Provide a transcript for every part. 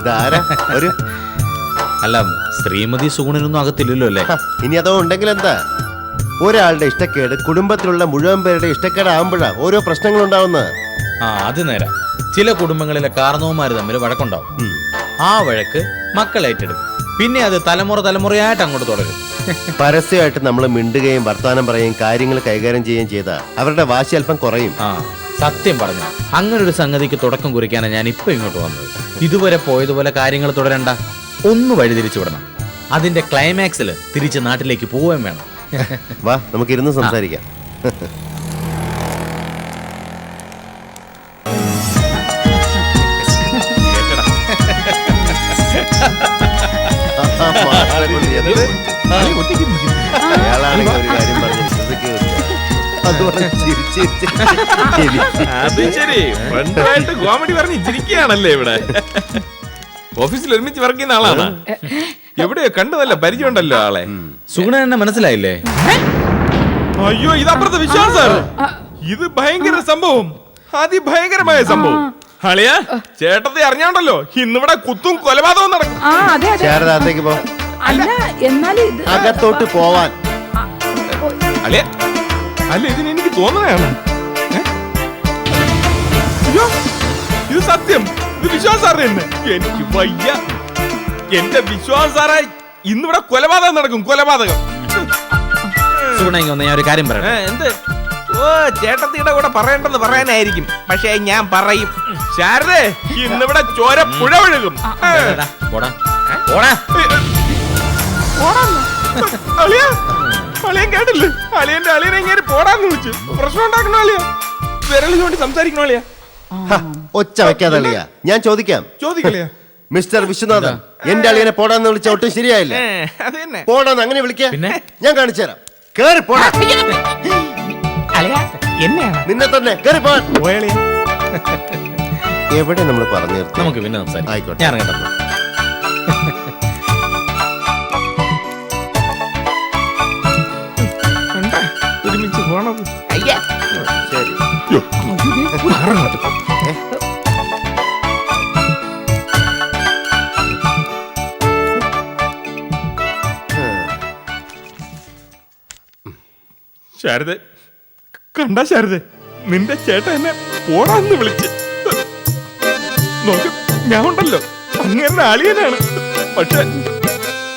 ഇതാരാ? ഒരു അല്ല ശ്രീമതി സുഗുണനൊന്നും അകത്തില്ലല്ലോ അല്ലേ? ഇനി അതോ ഉണ്ടെങ്കിൽ എന്താ? ഒരാളുടെ ഇഷ്ടക്കേട് കുടുംബത്തിലുള്ള മുഴുവൻ പേരുടെ ഇഷ്ടക്കേടാകുമ്പോഴാ ഓരോ പ്രശ്നങ്ങൾ ഉണ്ടാവുന്നത് ആ അത് നേരാ. ചില കുടുംബങ്ങളിലെ കാരണവന്മാര് തമ്മിൽ വഴക്കുണ്ടാവും. ആ വഴക്ക് മക്കൾ ഏറ്റെടുക്കും. പിന്നെ അത് തലമുറ തലമുറയായിട്ട് അങ്ങോട്ട് തുടരും. പരസ്യമായിട്ട് നമ്മൾ മിണ്ടുകയും വർത്തമാനം പറയുകയും കാര്യങ്ങൾ കൈകാര്യം ചെയ്യുകയും ചെയ്ത അവരുടെ വാശി അല്പം കുറയും. ആ സത്യം പറഞ്ഞു അങ്ങനെ ഒരു സംഗതിക്ക് തുടക്കം കുറിക്കാനാണ് ഞാൻ ഇപ്പൊ ഇങ്ങോട്ട് വന്നത്. ഇതുവരെ പോയതുപോലെ കാര്യങ്ങൾ തുടരണ്ട. ഒന്ന് വഴിതിരിച്ചു വിടണം. അതിന്റെ ക്ലൈമാക്സിൽ തിരിച്ച് നാട്ടിലേക്ക് പോവുകയും വേണം. വാ നമുക്ക് ഇരുന്ന് സംസാരിക്കാം? അയാളാണെങ്കിൽ ഒരു കാര്യം പറഞ്ഞ് വിശ്വസിക്കുകയില്ല. അതുകൊണ്ട് ചിരിച്ച് ചിരിച്ച് അത് ശരി. ഫ്രണ്ടുമായിട്ട് കോമഡി പറഞ്ഞ് ചിരിക്കുകയാണല്ലേ ഇവിടെ. ഓഫീസിൽ ഒരുമിച്ച് വർക്ക് ചെയ്യുന്ന ആളാണ്. എവിടെയോ കണ്ടതല്ല പരിചയമുണ്ടല്ലോ ആളെ. സുഗുണൻ എന്നെ മനസ്സിലായില്ലേ? അയ്യോ ഇതപ്പുറത്തെ വിശ്വാസം ഇത് ഭയങ്കര സംഭവം. അതിഭയങ്കരമായ സംഭവം. അളിയ ചേട്ടത്തെ അറിഞ്ഞാണ്ടല്ലോ. ഇന്നിവിടെ കുത്തും കൊലപാതകവും നടക്കും. ആ അതെ അതെ. പോ. അല്ല എന്നാൽ ഇത് അകത്തോട്ട് പോവാൻ. അളിയ അല്ല ഇതിന് എനിക്ക് തോന്നുന്നതാണ് ഏ? ഇത് സത്യം. ഇത് വിശ്വാസം സാറേ എനിക്ക് വയ്യ. എന്റെ വിശ്വാസം സാറേ ഇന്നിവിടെ കൊലപാതകം നടക്കും കൊലപാതകം. സുഗുണ ഇങ്ങ് ഞാൻ ഒരു കാര്യം ഏ, പറയാം എന്ത്? ഓ ചേട്ടത്തിയുടെ കൂടെ പറയേണ്ടത് പറയാനായിരിക്കും. പക്ഷേ ഞാൻ പറയും. ശാരദേ ഇന്നിവിടെ ചോര പുഴ ഒഴുകും ഏ. പോടാ. പോടാ. അളിയ. അളിയൻ കേട്ടില്ലേ? അളിയന്റെ അളിയനെ ഇങ്ങനെ പോടാന്ന് വിളിച്ചു. പ്രശ്നം ഉണ്ടാക്കണോ അളിയ? വിരൽ ചൂണ്ടി സംസാരിക്കണോ അളിയ? ഹ, ഒച്ച വെക്കാതെ അളിയാ. ഞാൻ ചോദിക്കാം. ചോദിക്കില്ല മിസ്റ്റർ വിശ്വനാഥൻ എന്റെ അളിയനെ പോടാന്ന് വിളിച്ച ഒട്ടും ശരിയായില്ല? അത് തന്നെ. പോടാന്ന് അങ്ങനെ വിളിക്കാ? പിന്നെ? ഞാൻ കാണിച്ചു തരാം. കേറി പോടാ. അളിയ എന്നെയാണ്? നിന്നെ തന്നെ. കേറി പോടാ. പോയളിയ എവിടെ നമ്മൾ പറഞ്ഞു നിർത്തി? നമുക്ക് പിന്നെ സംസാരിക്കാം. ആയിക്കോട്ടെ. ഞാൻ ഇറങ്ങട്ടെ. ശാരദ. കണ്ട ശാരദ നിന്റെ ചേട്ടൻ എന്നെ പോടാന്ന് വിളിച്ച്. നോക്ക് ഞാൻ ഉണ്ടല്ലോ അങ്ങനെ അളിയനാണ്. പക്ഷെ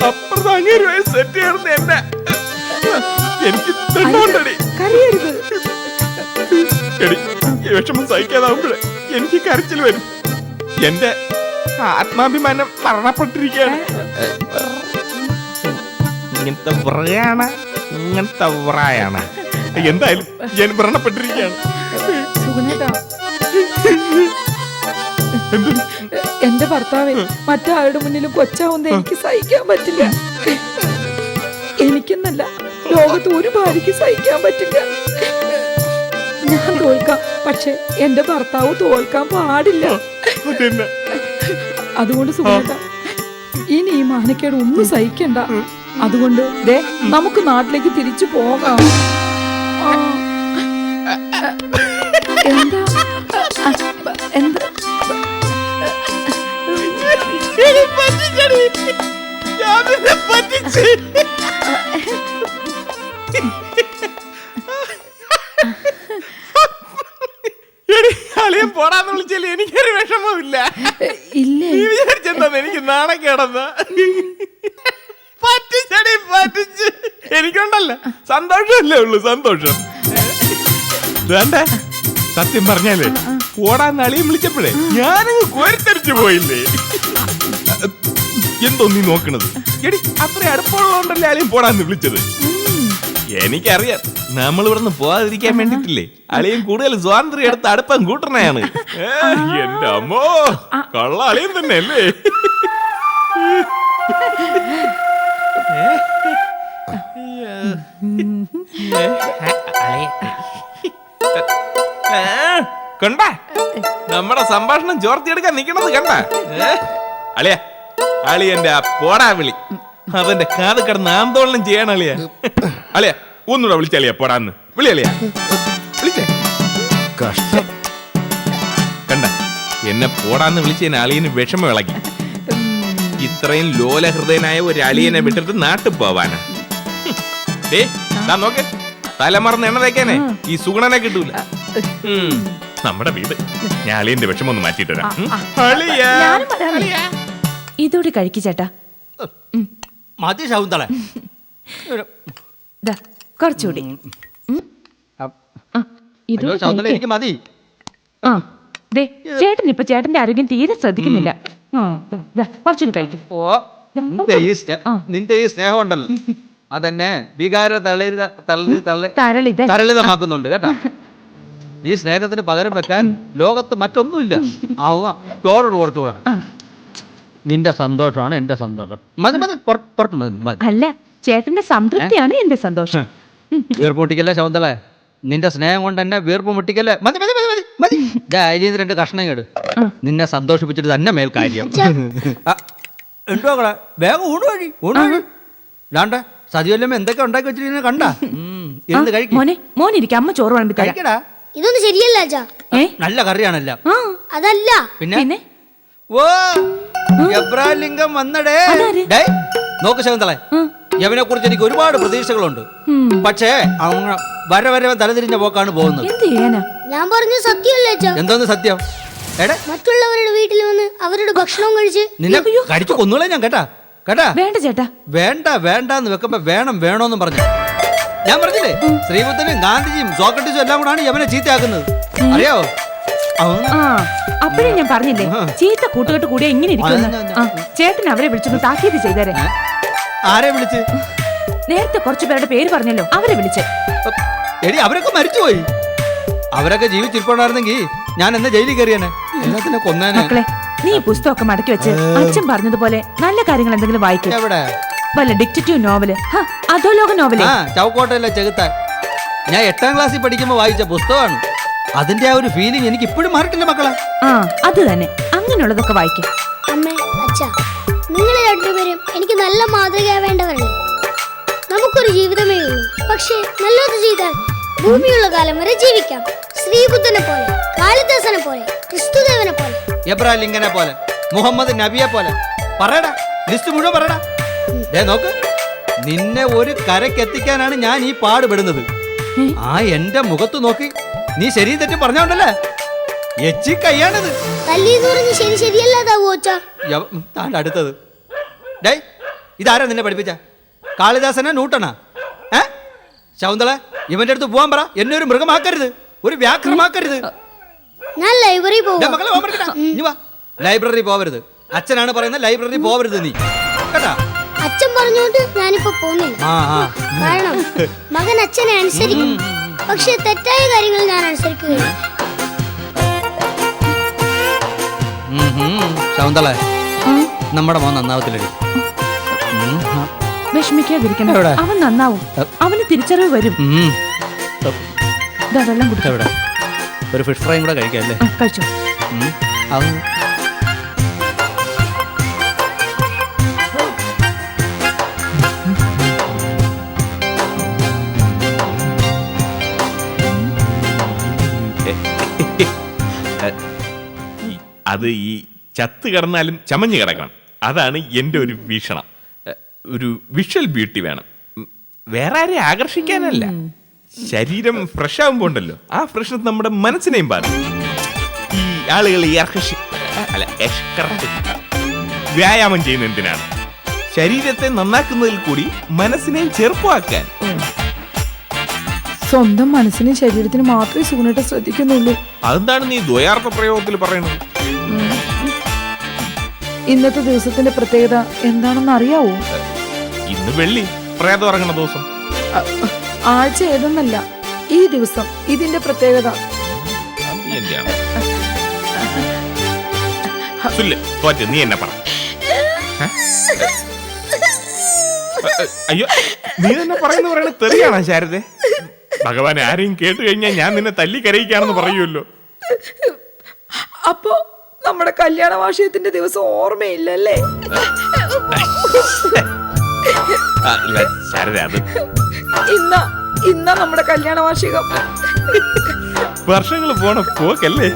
അപ്പുറത്ത് അങ്ങേരുമായി സെറ്റ് ചേർന്ന് എന്നെ. എനിക്ക് എടി വിഷമം സഹിക്കാതാവുമ്പോഴേ എനിക്ക് കരച്ചിൽ വരും. എന്റെ ആത്മാഭിമാനം മരണപ്പെട്ടിരിക്കുകയാണ്. ഇങ്ങനത്തെ വ്രയാണ് ഇങ്ങനത്തെ വ്രയാണ്. എന്തായാലും ഞാൻ വ്രണപ്പെട്ടിരിക്കുകയാണ് സുഗുണേട്ടാ. എന്റെ ഭർത്താവെ മറ്റാരുടെ മുന്നിലും കൊച്ചാവുന്ന എനിക്ക് സഹിക്കാൻ പറ്റില്ല. എനിക്കെന്നല്ല ലോകത്ത് ഒരു ഭാര്യയ്ക്ക് സഹിക്കാൻ പറ്റില്ല. ഞാൻ തോൽക്കാം പക്ഷെ എന്റെ ഭർത്താവ് തോൽക്കാൻ പാടില്ല. അതുകൊണ്ട് സുഖ ഇനി ഈ മാനക്കേട് ഒന്നും സഹിക്കണ്ട. അതുകൊണ്ട് ദേ നമുക്ക് നാട്ടിലേക്ക് തിരിച്ചു പോകാം. പോടാന്ന് വിളിച്ചാൽ എനിക്കൊരു വിഷമമില്ല നീ വിചാരിച്ചെന്താ? എനിക്ക് നാണക്കേടെന്ന്. പറ്റിച്ചടി പറ്റിച്ച് എനിക്കുണ്ടല്ല. സന്തോഷമല്ലേ ഉള്ളു സന്തോഷം. വേണ്ടേ? സത്യം പറഞ്ഞാലേ ഓടാൻ നളിയും വിളിച്ചപ്പോഴേ ഞാനങ്ങ് കോരിത്തരിച്ചു പോയില്ലേ? എന്തോ നീ നോക്കണത്? എടി അത്ര അടുപ്പമുള്ളതുകൊണ്ടല്ലേ അളിയൻ പോടാന്ന് വിളിച്ചത്? എനിക്കറിയാം നമ്മൾ ഇവിടുന്ന് പോകാതിരിക്കാൻ വേണ്ടിട്ടില്ലേ അളിയും കൂടുതൽ സ്വാതന്ത്ര്യം എടുത്ത് അടുപ്പം കൂട്ടണയാണ്. എന്റെ അമ്മോ കള്ള അളിയും തന്നെ അല്ലേ കണ്ട? നമ്മുടെ സംഭാഷണം ചോർത്തിയെടുക്കാൻ നിക്കണത് കണ്ട? അളിയ അളിയന്റെ ആ പോടാ വിളി. അതെന്റെ കാത് കിടന്ന് ആന്തോളനം ചെയ്യണം അളിയ. അളിയ ഒന്നുകൂടെ വിളിച്ചളിയ പോടാന്ന്. വിളി അളിയ. വിളിച്ചേ. കഷ്ടം. കണ്ട എന്നെ പോടാന്ന് വിളിച്ച് അളിയന് വിഷമം ഇളകി. ഇത്രയും ലോല ഹൃദയനായ ഒരു അളിയനെ വിട്ടിട്ട് നാട്ടിൽ പോവാനാ. ദേ, ദാ നോക്ക്. തലമറന്ന് എണ്ണ തേക്കാനേ. ഈ സുഗുണനെ കിട്ടൂല. ഉം. നമ്മുടെ വീട്. ഞാൻ അളിയന്റെ വിഷമം ഒന്ന് മാറ്റിട്ട് വരാം. ഉം. അളിയാ. ഇതോടെ കഴിക്കു ചേട്ടാ. മതി ശകുന്തള. ദാ, കുറച്ചുകൂടി. ആ, ഇതോടെ ശകുന്തള കഴിക്ക്. എനിക്ക് മതി. ആ ദേ ചേട്ടൻ ഇപ്പൊ ചേട്ടന്റെ ആരോഗ്യം തീരെ ശ്രദ്ധിക്കുന്നില്ല. ആ, ദാ, ദാ, കുറച്ചുകൂടി കഴിക്കും. ഓ നിന്റെ ഈ സ്നേ- ആ. നിന്റെ ഈ സ്നേഹം ഉണ്ടല്ലോ. അതെന്നെ വികാര തളരുത തരളിത. തരളിതമാക്കുന്നുണ്ട് കേട്ടാ. ഈ സ്നേഹത്തിന് പകരം വെക്കാൻ ലോകത്ത് മറ്റൊന്നുമില്ല. ആവുക ചോറോട് പോകാം നിന്റെ സന്തോഷമാണ് എന്റെ സന്തോഷം. മതി മതി പുറ- പുറത്ത് മതി അല്ല ചേട്ടന്റെ സംതൃപ്തിയാണ് എന്റെ സന്തോഷം. വീർപ്പ് മുട്ടിക്കല്ലേ നിന്റെ സ്നേഹം കൊണ്ട് എന്നെ വീർപ്പ് മുട്ടിക്കല്ലേ? മതി മതി മതി മതി മതി. ദാ, രണ്ട് കഷ്ണം കേട് നിന്നെ സന്തോഷിപ്പിച്ചിട്ട് തന്നെ മേൽ കാര്യം എന്തോ വേഗം ഊണ് വഴി ഊണ് വഴി ഇതാണ്ട സതിവല്ലമ്മ എന്തൊക്കെ ഉണ്ടാക്കി വെച്ചിരിക്കുന്നത് കണ്ട? മോനെ ആ, കഴിക്കും. മോനെ മോനിരിക്കും അമ്മ ചോറ് വിളമ്പി തരാം കഴിക്കടാ. ഇതൊന്നും ശരിയല്ല അച്ഛാ. ഏ? നല്ല കറിയാണല്ല. ആ. അതല്ല. പിന്നെ? പിന്നെ? ഓ ലിംഗം വന്നടേ. അതാര്? ഡേ നോക്ക് ശകുന്തളെ. ഉം. യവനെ കുറിച്ച് എനിക്ക് ഒരുപാട് പ്രതീക്ഷകളുണ്ട്. ഉം. പക്ഷേ അങ്ങ് വര വര തലതിരിഞ്ഞ പോക്കാണ് പോകുന്നത്. എന്ത് ചെയ്യാനാ? ഞാൻ പറഞ്ഞ സത്യമല്ലേ അച്ഛാ. എന്തോന്ന് സത്യം? എടേ. മറ്റുള്ളവരുടെ വീട്ടിൽ വന്ന് അവരുടെ ഭക്ഷണവും കഴിച്ച് നിന്നെ കടിച്ചു കൊന്നുകളെ ഞാൻ കേട്ടാ. കേട്ടാ? വേണ്ട ചേട്ടാ. വേണ്ട വേണ്ട എന്ന് വെക്കുമ്പോ വേണം വേണോന്നും പറഞ്ഞു. ഞാൻ പറഞ്ഞില്ലേ? ശ്രീബുദ്ധനും ഗാന്ധിജിയും സോക്രട്ടീസും എല്ലാം കൂടാണ് യമനെ ചീത്തയാക്കുന്നത്. അറിയാവോ? അപ്പഴേ ആ അപ്പോഴേ ഞാൻ പറഞ്ഞില്ലേ? ചീത്ത കൂട്ടുകെട്ട് കൂടിയ ഇങ്ങനെ ഇരിക്കുന്നു ആ ചേട്ടൻ അവരെ വിളിച്ചൊന്ന് താക്കീത് ചെയ്തേരെ? ആരെ വിളിച്ച്? നേരത്തെ കുറച്ചു പേരുടെ പേര് പറഞ്ഞല്ലോ അവരെ വിളിച്ച്. എടി അവരൊക്കെ മരിച്ചുപോയി. അവരൊക്കെ ജീവിച്ചിരിപ്പുണ്ടായിരുന്നെങ്കിൽ ഞാൻ എന്നെ ജയിലിൽ കയറിയനെ? എല്ലാത്തിനെ കൊന്നേനെ. മക്കളെ നീ പുസ്തകമൊക്കെ മടക്കി വെച്ച് അച്ഛൻ പറഞ്ഞതുപോലെ നല്ല കാര്യങ്ങൾ എന്തെങ്കിലും വായിക്കും. എവിടെ? വല്ല ഡിക്റ്റേറ്റീവ് നോവൽ. അതോ ലോക നോവൽ ആ ചൗക്കോട്ടയിലെ ചെകുത്താൻ. ഞാൻ എട്ടാം ക്ലാസ്സിൽ പഠിക്കുമ്പോൾ വായിച്ച പുസ്തകമാണ്. അതിന്റെ ആ ഒരു ഫീലിംഗ് എനിക്ക് ഇപ്പോഴും മാറിട്ടില്ല മക്കളെ. ആ അത് തന്നെ. അങ്ങനെയുള്ളതൊക്കെ വായിക്കും. അമ്മേ അച്ഛ നിങ്ങൾ രണ്ടുപേരും എനിക്ക് നല്ല മാതൃകയാവേണ്ടവരല്ലേ നമുക്കൊരു ജീവിതമേ ഉള്ളൂ. പക്ഷേ നല്ലത് ചെയ്താൽ ഭൂമിയുള്ള കാലം വരെ ജീവിക്കാം. ശ്രീബുദ്ധനെ പോലെ കാളിദാസനെ പോലെ. ലിങ്കനെ പോലെ മുഹമ്മദ് നബിയെ പോലെ. പറയടാ ലിസ്റ്റ് മുഴുവൻ പറയടാ. ദേ നോക്ക് നിന്നെ ഒരു കരയ്ക്ക് കരക്കെത്തിക്കാനാണ് ഞാൻ ഈ പാടുപെടുന്നത് ആ എന്റെ മുഖത്ത് നോക്കി നീ ശരി തെറ്റ് പറഞ്ഞോണ്ടല്ലേ? എച്ചി കയ്യാണിത്. ശരി അടുത്തത്. ഡേ ഇതാരാ നിന്നെ പഠിപ്പിച്ച? കാളിദാസനെ നൂട്ടണാ ഏ? ശൗന്തള ഇവന്റെ അടുത്ത് പോവാൻ പറ. എന്നെ ഒരു മൃഗമാക്കരുത്. ഒരു വ്യാഘ്രമാക്കരുത്. ഞാൻ ലൈബ്രറി പോകും പോവാം മക്കളെ പോകാൻ ഇനി വാ. ലൈബ്രറി പോവരുത്. അച്ഛനാണ് പറയുന്നത് ലൈബ്രറി പോവരുത് നീ. കേട്ടാ? അച്ഛൻ പറഞ്ഞോണ്ട് ഞാനിപ്പോ പോകുന്നില്ല. ആ ആ. കാരണം മകൻ അച്ഛനെ അനുസരിക്കും. പക്ഷെ തെറ്റായ കാര്യങ്ങൾ ഞാൻ അനുസരിക്കുകയില്ല. ഉം, ഉം. ശകുന്തള നമ്മുടെ മോൻ നന്നാവത്തില്ലടി. വിഷമിക്കാതിരിക്കണം? അവൻ നന്നാവും. അവന് തിരിച്ചറിവ് വരും. ഉം. ദാ വെള്ളം കുടിക്കും. ഒരു ഫിഷ് ഫ്രൈയും കൂടെ കഴിക്കാം അല്ലേ? കഴിച്ചു. അത് ഈ- അത് ഈ ചത്ത് കിടന്നാലും ചമഞ്ഞു കിടക്കണം. അതാണ് എന്റെ ഒരു വീക്ഷണം. ഒരു വിഷ്വൽ ബ്യൂട്ടി വേണം. വേറെ ആരെയും ആകർഷിക്കാനല്ല. ശരീരം ഫ്രഷ് ആകുമ്പോ ഉണ്ടല്ലോ ആ ഫ്രഷ്നസ് നമ്മുടെ മനസ്സിനെയും ബാധിക്കും. ഈ ആളുകൾ ഈ അർഹഷി അല്ല. വ്യായാമം ചെയ്യുന്ന എന്തിനാണ്? ശരീരത്തെ നന്നാക്കുന്നതിൽ കൂടി മനസ്സിനെയും ചെറുപ്പമാക്കാൻ. സ്വന്തം മനസ്സിനും ശരീരത്തിനും മാത്രമേ സുഗുണേട്ട ശ്രദ്ധിക്കുന്നുള്ളൂ. അതെന്താണ് നീ ദ്വയാർത്ഥ പ്രയോഗത്തിൽ പറയുന്നത്? ഇന്നത്തെ ദിവസത്തിന്റെ പ്രത്യേകത എന്താണെന്ന് അറിയാവോ ഇന്ന് വെള്ളി പ്രേതം ഇറങ്ങുന്ന ദിവസം. ആഴ്ച ഏതെന്നല്ല ഈ ദിവസം ഇതിന്റെ പ്രത്യേകത. നീ എന്നെ പറ? അയ്യോ നീ തന്നെ പറയുന്ന പറയണ തെറിയാണോ ശാരദ? ഭഗവാൻ ആരെയും കേട്ട് കഴിഞ്ഞാൽ ഞാൻ നിന്നെ തല്ലി കരയിക്കാണെന്ന് പറയുമല്ലോ. അപ്പോ നമ്മുടെ കല്യാണ വാർഷികത്തിന്റെ ദിവസം ഓർമ്മയില്ലല്ലേ? ശാരദ അത് ഇന്ന ഇന്ന നമ്മുടെ കല്യാണ വാർഷികം വർഷങ്ങൾ പോണ പോക്കല്ലേ?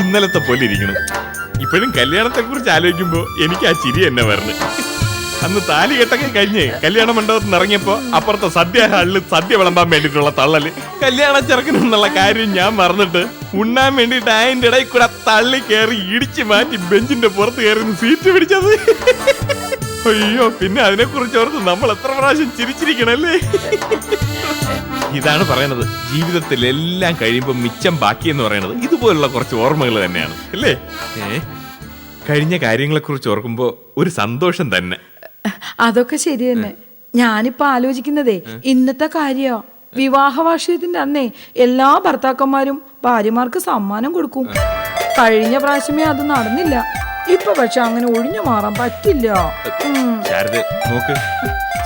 ഇന്നലത്തെ പോലെ ഇരിക്കണം. ഇപ്പോഴും കല്യാണത്തെ കുറിച്ച് ആലോചിക്കുമ്പോ എനിക്ക് ആ ചിരി എന്നെ വരണം. അന്ന് താലി കെട്ടൊക്കെ കഴിഞ്ഞ് കല്യാണ മണ്ഡപത്തിൽ ഇറങ്ങിയപ്പോ അപ്പുറത്തെ സദ്യ ഹാളിൽ സദ്യ വിളമ്പാൻ വേണ്ടിയിട്ടുള്ള തള്ളൽ. കല്യാണ ചെറുക്കനെന്നുള്ള കാര്യം ഞാൻ മറന്നിട്ട് ഉണ്ണാൻ വേണ്ടിയിട്ട് അതിന്റെ ഇടയിൽ കൂടെ തള്ളി കയറി ഇടിച്ചു മാറ്റി ബെഞ്ചിന്റെ പുറത്ത് കയറി സീറ്റ് പിടിച്ചത്. അയ്യോ പിന്നെ അതിനെ കുറിച്ച് ഓർത്ത് നമ്മൾ എത്ര പ്രാവശ്യം ചിരിച്ചിരിക്കണല്ലേ? ഇതാണ് പറയുന്നത്. ജീവിതത്തിൽ എല്ലാം കഴിയുമ്പോൾ മിച്ചം ബാക്കി എന്ന് പറയുന്നത് ഇതുപോലുള്ള കുറച്ച് ഓർമ്മകൾ തന്നെയാണ് അല്ലേ? കഴിഞ്ഞ കാര്യങ്ങളെ കുറിച്ച് ഓർക്കുമ്പോ ഒരു സന്തോഷം തന്നെ. അതൊക്കെ ശരി തന്നെ. ഞാനിപ്പോ ആലോചിക്കുന്നതേ ഇന്നത്തെ കാര്യോ? വിവാഹ വാർഷികത്തിന്റെ അന്നേ എല്ലാ ഭർത്താക്കന്മാരും ഭാര്യമാർക്ക് സമ്മാനം കൊടുക്കും. കഴിഞ്ഞ പ്രാവശ്യമേ അത് നടന്നില്ല. ഇപ്പൊ പക്ഷെ അങ്ങനെ ഒഴിഞ്ഞു മാറാൻ പറ്റില്ല. ശാരദ നോക്ക്.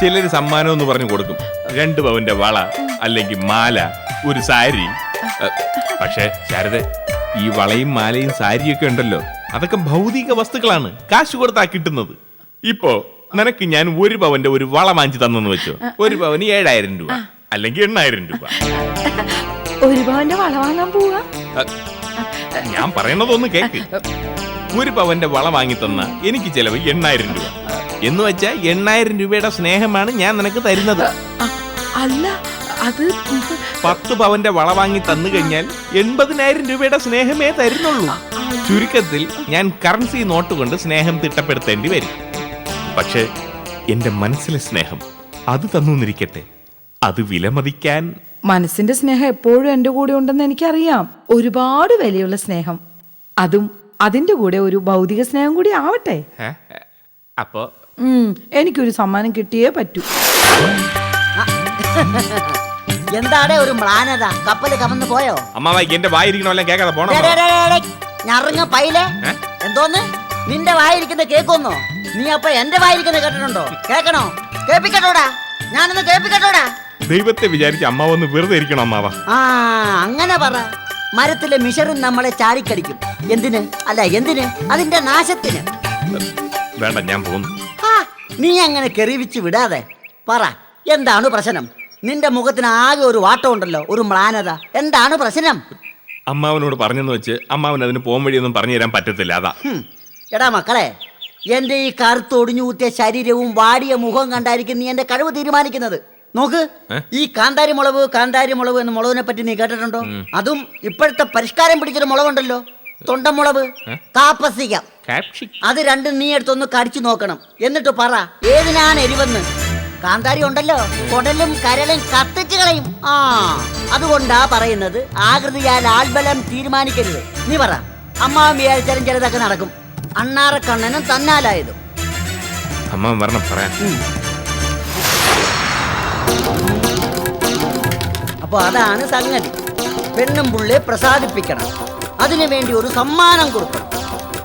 ചിലര് സമ്മാനം എന്ന് പറഞ്ഞു കൊടുക്കും. രണ്ട് പവന്റെ വള അല്ലെങ്കിൽ മാല ഒരു സാരി. പക്ഷേ ശാരദ ഈ വളയും മാലയും സാരിയൊക്കെ ഉണ്ടല്ലോ. അതൊക്കെ ഭൗതിക വസ്തുക്കളാണ്. കാശ് കൊടുത്താ കിട്ടുന്നത്. ഇപ്പോ നിനക്ക് ഞാൻ ഒരു പവന്റെ ഒരു വള വാങ്ങിച്ചു തന്നെന്ന് വെച്ചോ. ഒരു പവന് ഏഴായിരം രൂപ അല്ലെങ്കിൽ എണ്ണായിരം രൂപ. ഒരു പവന്റെ വള വാങ്ങാൻ പോവാ? ഞാൻ പറയണതൊന്ന് കേക്ക്. ഒരു പവന്റെ വള വാങ്ങി തന്ന എനിക്ക് ചെലവ് എണ്ണായിരം രൂപ. എന്ന് വെച്ചാൽ എണ്ണായിരം രൂപയുടെ സ്നേഹമാണ് ഞാൻ നിനക്ക് തരുന്നത്. അല്ല അത് പത്ത് പവന്റെ വള വാങ്ങി തന്നു കഴിഞ്ഞാൽ എൺപതിനായിരം രൂപയുടെ സ്നേഹമേ തരുന്നുള്ളൂ. ചുരുക്കത്തിൽ ഞാൻ കറൻസി നോട്ട് കൊണ്ട് സ്നേഹം തിട്ടപ്പെടുത്തേണ്ടി വരും. പക്ഷേ എന്റെ മനസ്സിലെ സ്നേഹം അത് തന്നുന്നിരിക്കട്ടെ. അത് വിലമതിക്കാൻ മനസ്സിന്റെ സ്നേഹം എപ്പോഴും എന്റെ കൂടെ ഉണ്ടെന്ന് എനിക്കറിയാം. ഒരുപാട് വിലയുള്ള സ്നേഹം. അതും അതിന്റെ കൂടെ ഒരു ഭൗതിക സ്നേഹം കൂടി ആവട്ടെ? അപ്പോ എനിക്കൊരു സമ്മാനം കിട്ടിയേ പറ്റൂ. എന്താടേ ഒരു മ്ലാനത? കപ്പൽ കമന്ന് പോയോ? അമ്മാവായിക്ക് എന്റെ വായിരിക്കണമല്ലോ കേൾക്കാതെ പോണം. ഞറുങ്ങ പൈലേ. എന്തോന്ന്? നിന്റെ വായിരിക്കുന്ന കേക്കൊന്നോ നീ അപ്പൊ എന്റെ വായിരിക്കുന്ന കേട്ടിട്ടുണ്ടോ? കേക്കണോ കേപ്പിക്കട്ടോടാ ഞാനൊന്ന് കേപ്പിക്കട്ടോടാ ദൈവത്തെ വിചാരിച്ച് അമ്മാവ് ഒന്ന് വെറുതെ ഇരിക്കണം അമ്മാവ. ആ അങ്ങനെ പറ. മരത്തിലെ മിഷറും നമ്മളെ ചാരിക്കടിക്കും. എന്തിന്? അല്ല എന്തിന്? അതിന്റെ നാശത്തിന്. വേണ്ട ഞാൻ പോകുന്നു. ആ നീ അങ്ങനെ കെറിവിച്ച് വിടാതെ പറ എന്താണ് പ്രശ്നം? നിന്റെ മുഖത്തിന് ആകെ ഒരു വാട്ടം ഉണ്ടല്ലോ ഒരു മ്ലാനത. എന്താണ് പ്രശ്നം? അമ്മാവനോട് പറഞ്ഞെന്ന് വെച്ച് അമ്മാവൻ അതിന് പോകും വഴിയൊന്നും പറഞ്ഞു തരാൻ പറ്റത്തില്ല അതാ. ഹും. എടാ മക്കളെ എന്റെ ഈ കറുത്ത് ഒടിഞ്ഞു കൂത്തിയ ശരീരവും വാടിയ മുഖവും കണ്ടായിരിക്കും നീ എന്റെ കഴിവ് തീരുമാനിക്കുന്നത്. നോക്ക് ഈ കാന്താരി മുളക് കാന്താരി മുളക് എന്ന മുളകിനെ പറ്റി നീ കേട്ടിട്ടുണ്ടോ? അതും ഇപ്പോഴത്തെ പരിഷ്കാരം പിടിച്ചൊരു മുളകുണ്ടല്ലോ? തൊണ്ടമുളക് കാപ്പസിക. അത് രണ്ടും നീ എടുത്തൊന്ന് കടിച്ചു നോക്കണം. എന്നിട്ട് പറ ഏതിനാണ് എരിവെന്ന്? കാന്താരി ഉണ്ടല്ലോ. കുടലും കരളും കത്തിച്ചു കളയും. ആ അതുകൊണ്ടാ പറയുന്നത്. ആകൃതിയാൽ ആൽബലം തീരുമാനിക്കരുത്. നീ പറ. അമ്മ വിചാരിച്ചാലും ചിലതൊക്കെ നടക്കും. അണ്ണാറക്കണ്ണനും തന്നാലായതും. അമ്മ പറഞ്ഞു പറയാൻ അപ്പൊ അതാണ് സംഗതി. പെണ്ണും പുള്ളിയെ പ്രസാദിപ്പിക്കണം. അതിനു വേണ്ടി ഒരു സമ്മാനം കൊടുക്കണം.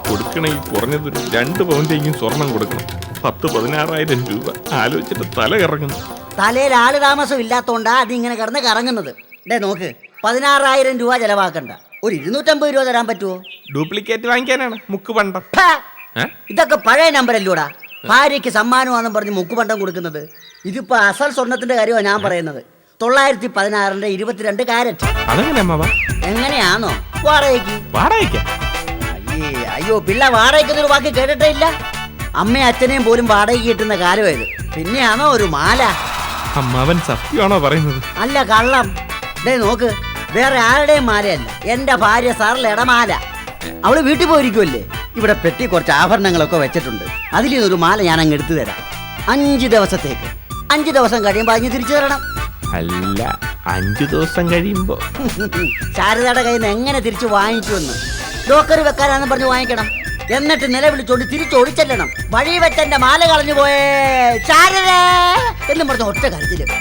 കൊടുക്കണമെങ്കിൽ കുറഞ്ഞത് രണ്ട് പവന്റെയും സ്വർണം കൊടുക്കണം. പത്ത് പതിനാറായിരം രൂപ. ആലോചിച്ചിട്ട് തല ഇറങ്ങുന്നു തലയിൽ ആൾ താമസം ഇല്ലാത്തോണ്ടാ ഇങ്ങനെ കിടന്ന് കറങ്ങുന്നത്. ഡേ നോക്ക് പതിനാറായിരം രൂപ ചെലവാക്കണ്ട. ഒരു ഇരുന്നൂറ്റമ്പത് രൂപ തരാൻ പറ്റുമോ ഡ്യൂപ്ലിക്കേറ്റ് വാങ്ങിക്കാനാണ്. മുക്ക് പണ്ടം. ഇതൊക്കെ പഴയ നമ്പർ നമ്പറല്ലൂടാ ഭാര്യയ്ക്ക് സമ്മാനമാണെന്ന് പറഞ്ഞ് മുക്കുപണ്ടം കൊടുക്കുന്നത്. ഇതിപ്പോ അസൽ സ്വർണത്തിന്റെ കാര്യമാണ് ഞാൻ പറയുന്നത്. തൊള്ളായിരത്തി പതിനാറിന്റെ ഇരുപത്തിരണ്ട് കാരറ്റ്. എങ്ങനെയാണോ വാടകയ്ക്ക്. അയ്യോ പിള്ള വാടകയ്ക്കുന്ന ഒരു വാക്ക് കേട്ടിട്ടേ ഇല്ല അമ്മയും അച്ഛനെയും പോലും വാടകയ്ക്ക് കിട്ടുന്ന കാലമായത്. പിന്നെയാണോ ഒരു മാല? അമ്മാവൻ സത്യമാണോ പറയുന്നത്? അല്ല കള്ളം. ഡേ നോക്ക്. വേറെ ആരുടെയും മാലയല്ല. എന്റെ ഭാര്യ സാറിലെ ഇടമാല. അവൾ വീട്ടിൽ പോയിരിക്കുമല്ലേ ഇവിടെ പെട്ടി കുറച്ച് ആഭരണങ്ങളൊക്കെ വെച്ചിട്ടുണ്ട്. അതിൽ ഒരു മാല ഞാൻ അങ്ങ് എടുത്തു തരാം. അഞ്ച് ദിവസത്തേക്ക്. അഞ്ച് ദിവസം കഴിയുമ്പോൾ അതിന് തിരിച്ചു തരണം. അല്ല അഞ്ചു ദിവസം കഴിയുമ്പോ. ശാരദയുടെ കയ്യിൽ നിന്ന് എങ്ങനെ തിരിച്ചു വാങ്ങിക്കുമെന്ന്? ലോക്കറി വെക്കാനാന്ന് പറഞ്ഞ് വാങ്ങിക്കണം. എന്നിട്ട് നിലവിളിച്ചോണ്ട് തിരിച്ചോടിച്ചെല്ലണം വഴി വെച്ചെന്റെ മാല കളഞ്ഞു പോയേ ശാരദ എന്ന് പറഞ്ഞ ഒറ്റ കാര്യത്തിൽ.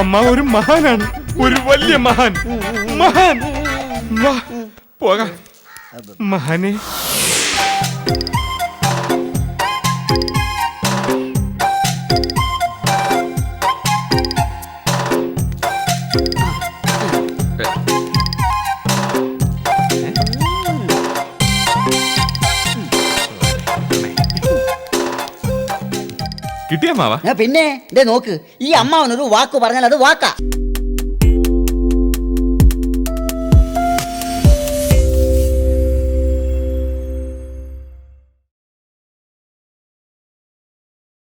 അമ്മാവ ഒരു മഹാനാണ്. ഒരു വലിയ മഹാൻ. മഹാൻ. പോകാം. മഹാനെ കിട്ടിയ അമ്മാവ ഏ, പിന്നെ ദേ നോക്ക് ഈ അമ്മാവനൊരു വാക്ക് പറഞ്ഞാൽ അത് വാക്കാ.